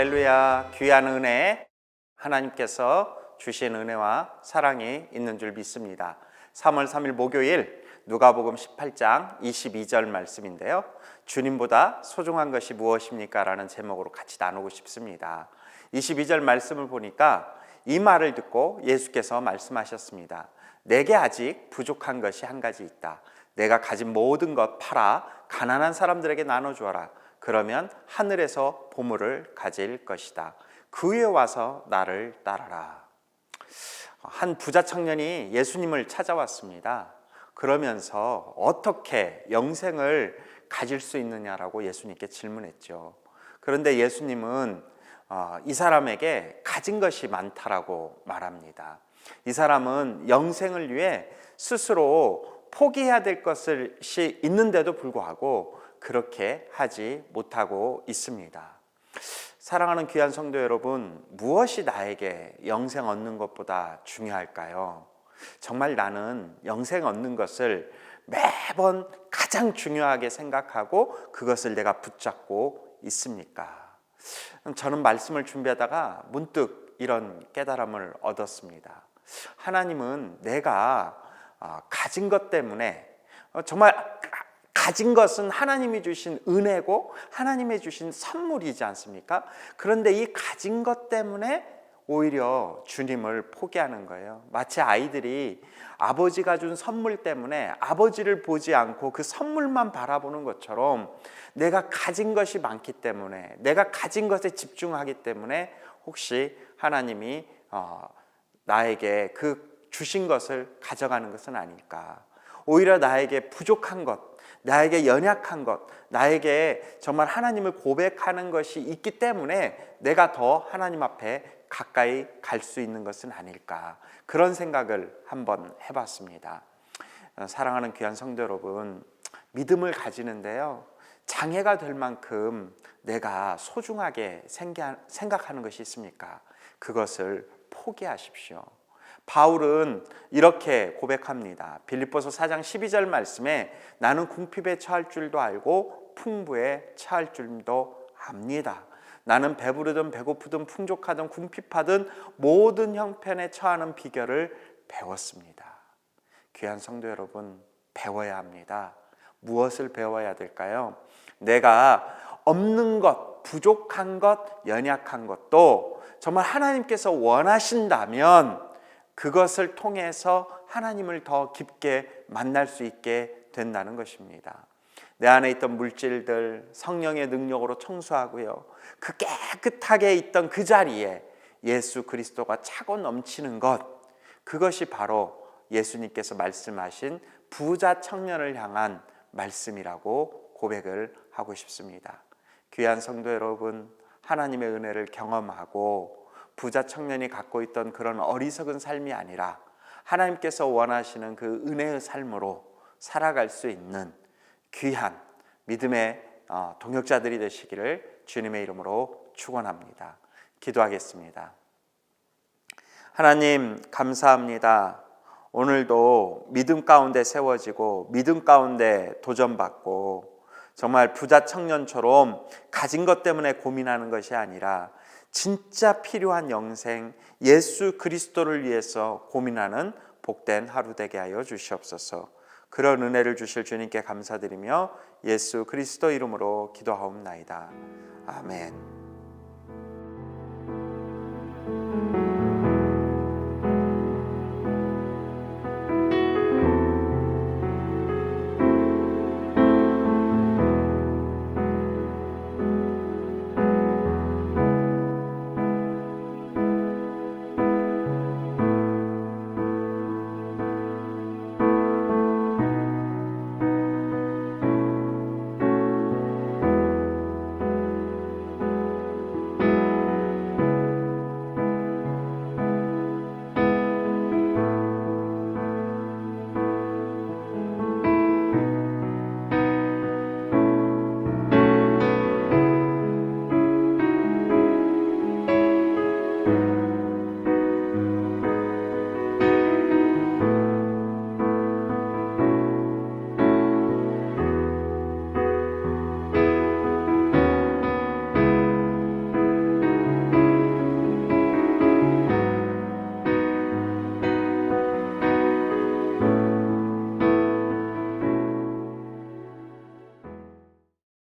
할렐루야 귀한 은혜 하나님께서 주신 은혜와 사랑이 있는 줄 믿습니다. 3월 3일 목요일 누가복음 18장 22절 말씀인데요. 주님보다 소중한 것이 무엇입니까? 라는 제목으로 같이 나누고 싶습니다. 22절 말씀을 보니까 이 말을 듣고 예수께서 말씀하셨습니다. 내게 아직 부족한 것이 한 가지 있다. 내가 가진 모든 것 팔아 가난한 사람들에게 나눠 주어라. 그러면 하늘에서 보물을 가질 것이다. 그 위에 와서 나를 따라라. 한 부자 청년이 예수님을 찾아왔습니다. 그러면서 어떻게 영생을 가질 수 있느냐라고 예수님께 질문했죠. 그런데 예수님은 어, 이 사람에게 가진 것이 많다라고 말합니다. 이 사람은 영생을 위해 스스로 포기해야 될 것이 있는데도 불구하고 그렇게 하지 못하고 있습니다. 사랑하는 귀한 성도 여러분, 무엇이 나에게 영생 얻는 것보다 중요할까요? 정말 나는 영생 얻는 것을 매번 가장 중요하게 생각하고 그것을 내가 붙잡고 있습니까? 저는 말씀을 준비하다가 문득 이런 깨달음을 얻었습니다. 하나님은 내가 어, 가진 것 때문에 어, 정말 가진 것은 하나님이 주신 은혜고 하나님이 주신 선물이지 않습니까? 그런데 이 가진 것 때문에 오히려 주님을 포기하는 거예요. 마치 아이들이 아버지가 준 선물 때문에 아버지를 보지 않고 그 선물만 바라보는 것처럼 내가 가진 것이 많기 때문에 내가 가진 것에 집중하기 때문에 혹시 하나님이 어, 나에게 그 주신 것을 가져가는 것은 아닐까. 오히려 나에게 부족한 것, 나에게 연약한 것, 나에게 정말 하나님을 고백하는 것이 있기 때문에 내가 더 하나님 앞에 가까이 갈 수 있는 것은 아닐까. 그런 생각을 한번 해봤습니다. 어, 사랑하는 귀한 성도 여러분, 믿음을 가지는데요. 장애가 될 만큼 내가 소중하게 생각하는 것이 있습니까? 그것을 포기하십시오. 바울은 이렇게 고백합니다. 빌립보서 4장 12절 말씀에 나는 궁핍에 처할 줄도 알고 풍부에 처할 줄도 압니다. 나는 배부르든 배고프든 풍족하든 궁핍하든 모든 형편에 처하는 비결을 배웠습니다. 귀한 성도 여러분, 배워야 합니다. 무엇을 배워야 될까요? 내가 없는 것, 부족한 것, 연약한 것도 정말 하나님께서 원하신다면 그것을 통해서 하나님을 더 깊게 만날 수 있게 된다는 것입니다. 내 안에 있던 물질들 성령의 능력으로 청소하고요. 그 깨끗하게 있던 그 자리에 예수 그리스도가 차고 넘치는 것 그것이 바로 예수님께서 말씀하신 부자 청년을 향한 말씀이라고 고백을 하고 싶습니다. 귀한 성도 여러분, 하나님의 은혜를 경험하고 부자 청년이 갖고 있던 그런 어리석은 삶이 아니라 하나님께서 원하시는 그 은혜의 삶으로 살아갈 수 있는 귀한 믿음의 어, 동역자들이 되시기를 주님의 이름으로 축원합니다. 기도하겠습니다. 하나님 감사합니다. 오늘도 믿음 가운데 세워지고 믿음 가운데 도전받고 정말 부자 청년처럼 가진 것 때문에 고민하는 것이 아니라 진짜 필요한 영생 예수 그리스도를 위해서 고민하는 복된 하루 되게 하여 주시옵소서. 그런 은혜를 주실 주님께 감사드리며 예수 그리스도 이름으로 기도하옵나이다. 아멘.